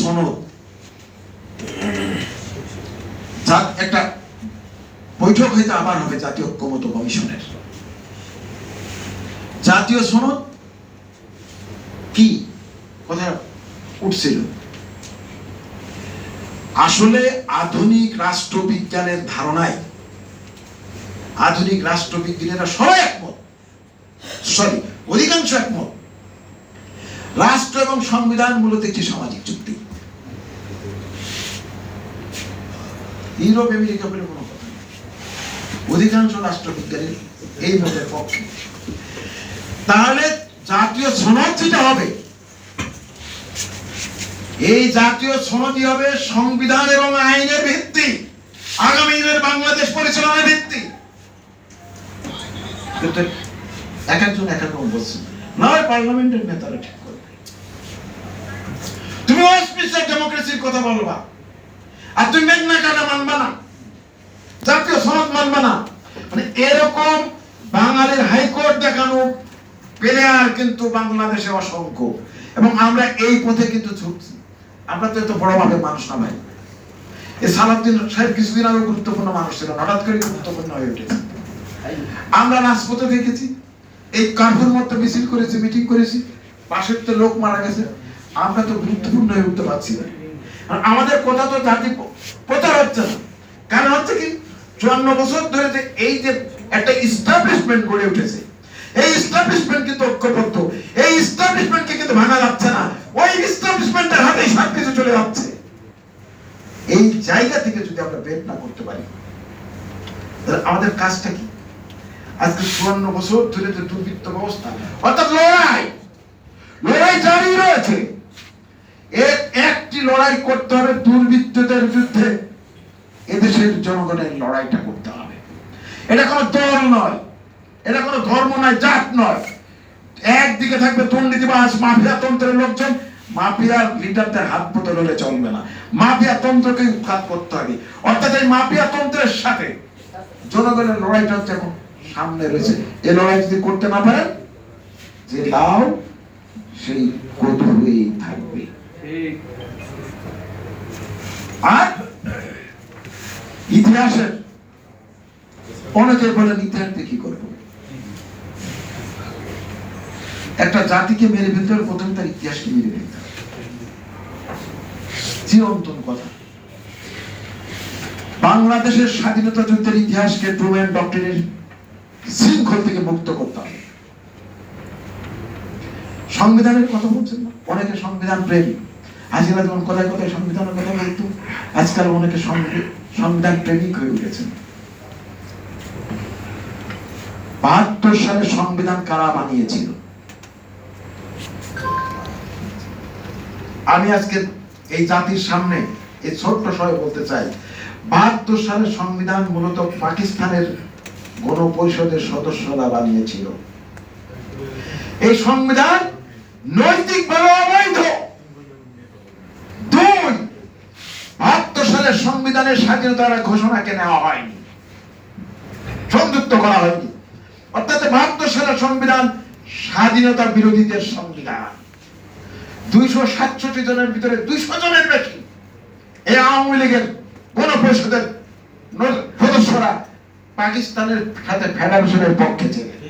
সনদ। একটা বৈঠক হয়তো আবার হবে জাতীয় ঐক্যমত কমিশনের। জাতীয় সনদ কি? কথা উঠছিল। আসলে আধুনিক রাষ্ট্রবিজ্ঞানের ধারণায়, আধুনিক রাষ্ট্রবিজ্ঞানীরা সবাই একমত। সরি, অধিকাংশ একমত। রাষ্ট্র এবং সংবিধান মূলত একটি সামাজিক চুক্তি। ইউরোপ, আমেরিকা বলে কোনো কথা নেই। অধিকাংশ রাষ্ট্রবিজ্ঞানী এই মতের পক্ষে। তাহলে জাতীয় সনদ যেটা হবে, এই জাতীয় সনদই হবে সংবিধান এবং আইনের ভিত্তি। আগামী দিনের বাংলাদেশ পরিচালনার ভিত্তি। এক একজন এক রকম বলছেন। নয়, পার্লামেন্টের নেতারা ঠিক। তুমি অস্পৃশ্য ডেমোক্রেসির কথা বলবা। আর তুমি মেঘনা কাটা মানবা না। জাতীয় সনদ মানবা না। মানে এরকম বাঙালির হাইকোর্ট দেখানো প্লেয়ার কিন্তু বাংলাদেশে অসংখ্য। এবং আমরা এই পথে কিন্তু ছুটছি। আমরা তো এত বড় ভাবে মানুষ না ভাই। এই সালাউদ্দিন সাহেব কিছুদিন আগে গুরুত্বপূর্ণ মানুষ ছিলেন। হঠাৎ করে গুরুত্বপূর্ণ হয়ে উঠেছে। আমরা রাজপথে দেখেছি। এই কার্ফুর মতো মিছিল করেছি, মিটিং করেছি। পাশের তো লোক মারা গেছে। আমরা তো গুরুত্বপূর্ণ হয়ে উঠতে পারছি না। আর আমাদের কথা তো জাতি প্রচার হচ্ছে না। কারণ হচ্ছে কি, চুয়ান্ন বছর ধরে যে এই যে একটা ইস্টাবলিশমেন্ট গড়ে উঠেছে, এই ইস্টাবলিশমেন্ট কিন্তু ঐক্যবদ্ধ। এই কিন্তু ভাঙা যাচ্ছে না। ওই ইস্টাবলিশমেন্টের হাতেই সব কিছু চলে যাচ্ছে। এই জায়গা থেকে যদি আমরা বের না করতে পারি, তাহলে আমাদের কাজটা কি? আজকে চুয়ান্ন বছর ধরে যে দুর্বৃত্ত ব্যবস্থা, অর্থাৎ লড়াই লড়াই জারি রয়েছে। লড়াই করতে হবে দুর্বৃত্তদের বিরুদ্ধে। এদেশের জনগণের লড়াইটা করতে হবে। এটা কোনো দল নয়, এটা কোনো ধর্ম নয়, জাত নয়। একদিকে থাকবে দুর্নীতিবাজ মাফিয়া তন্ত্রের লোকজন, মাফিয়ার লিডারদের হাত বদল হলে চলবে না। মাফিয়া তন্ত্রকে উৎখাত করতে হবে। অর্থাৎ এই মাফিয়া তন্ত্রের সাথে জনগণের লড়াইটা হচ্ছে এখন সামনে রয়েছে। এই লড়াই যদি করতে না পারেন, যে লাউ সেই কদু হয়েই থাকবে। আর ইতিহাসের বলেন, ইতিহাস করব? একটা জাতিকে মেরে ফেলতে তার ইতিহাসকে মেরে ফেলতে হবে। চিরন্তন কথা। বাংলাদেশের স্বাধীনতা যুদ্ধের ইতিহাসকে ট্রুম্যান ডক্টরের শৃঙ্খল থেকে মুক্ত করতে হবে। সংবিধানের কথা বলছেন না? অনেকে সংবিধান প্রেমী। আজকাল যখন কথায় কথায় সংবিধানের কথা বলতো আজকাল অনেকে সংবি- সংবিধান প্রেমিক হয়ে উঠেছেন। বাহাত্তর সালে সংবিধান কারা বানিয়েছিল? আমি আজকে এই জাতির সামনে এই ছোট্ট সবাই বলতে চাই। বাহাত্তর সালের সংবিধান মূলত পাকিস্তানের গণপরিষদের সদস্যরা বানিয়েছিল। এই সংবিধান নৈতিকভাবে অবৈধ দুই বাহাত্তর সালের সংবিধানের স্বাধীনতার ঘোষণাকে নেওয়া হয়নি। সংযুক্ত করা হয়নি। অর্থাৎ বাহাত্তর সালের সংবিধান স্বাধীনতা বিরোধীদের সংবিধান। দুইশো সাতষট্টি জনের ভিতরে দুইশো জনের বেশি এই আওয়ামী লীগের ন- সদস্যরা পাকিস্তানের সাথে ফেডারেশনের পক্ষে ছিলেন।